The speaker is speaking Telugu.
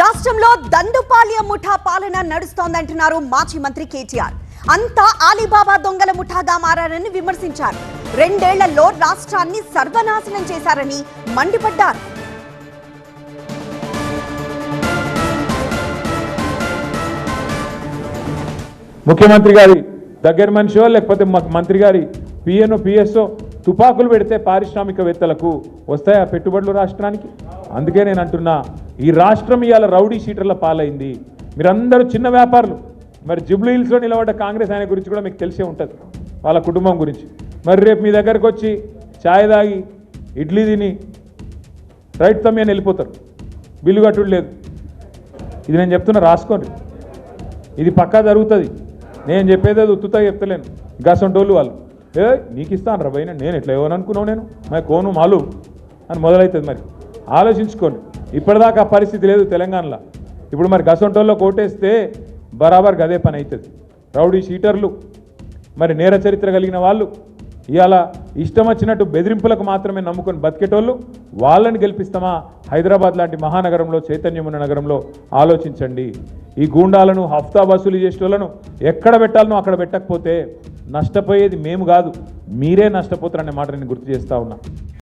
రాష్ట్రంలో దండుపాల్య ముఠా పాలన నడుస్తోందంటున్నారు మాజీ మంత్రి కేటీఆర్. అంతా ఆలీబాబా దొంగల ముఠాగా మారారని విమర్శించారు. రెండేళ్ళలో రాష్ట్రాన్ని సర్వనాశనం చేశారని మండిపడ్డారు. ముఖ్యమంత్రి గారి దగ్గర మనిషో లేకపోతే మంత్రి గారి పిఎన్ఓ పిఎస్ఓ తుపాకులు పెడితే పారిశ్రామికవేత్తలకు వస్తాయా పెట్టుబడులు రాష్ట్రానికి? అందుకే నేను అంటున్నా ఈ రాష్ట్రం ఇవాళ రౌడీ షీటర్ల పాలైంది. మీరందరూ చిన్న వ్యాపారులు. మరి జుబ్లీ హిల్స్లో నిలబడ్డ కాంగ్రెస్ ఆయన గురించి కూడా మీకు తెలిసే ఉంటుంది. వాళ్ళ కుటుంబం గురించి. మరి రేపు మీ దగ్గరకు వచ్చి ఛాయ్ తాగి ఇడ్లీ తిని రైట్ తమ్మి అని వెళ్ళిపోతారు. బిల్లు కట్టుడు లేదు. ఇది నేను చెప్తున్నా రాసుకోండి. ఇది పక్కా జరుగుతుంది. నేను చెప్పేది అది ఉత్తుతా చెప్తలేను. గసంటోళ్ళు వాళ్ళు. ఏ నీకు ఇస్తాను రా భయ్ నేను ఎట్లా ఏమని అనుకున్నావు నేను? మరి కోను మాలు అని మొదలవుతుంది మరి. ఆలోచించుకోండి. ఇప్పటిదాకా పరిస్థితి లేదు తెలంగాణలో. ఇప్పుడు మరి గసొంటోల్లో కోటేస్తే బరాబర్ గదే పని అవుతుంది రౌడీ షీటర్లు మరి నేర చరిత్ర కలిగిన వాళ్ళు ఇవాళ ఇష్టం వచ్చినట్టు బెదిరింపులకు మాత్రమే నమ్ముకొని బతికేటోళ్ళు వాళ్ళని గెలిపిస్తామా? హైదరాబాద్ లాంటి మహానగరంలో చైతన్యం ఉన్న నగరంలో ఆలోచించండి. ఈ గూండాలను హఫ్తా వసూలు చేసేటోళ్ళను ఎక్కడ పెట్టాలనో అక్కడ పెట్టకపోతే నష్టపోయేది మేము కాదు. మీరే నష్టపోతారనే మాట నేను గుర్తు చేస్తా ఉన్నా.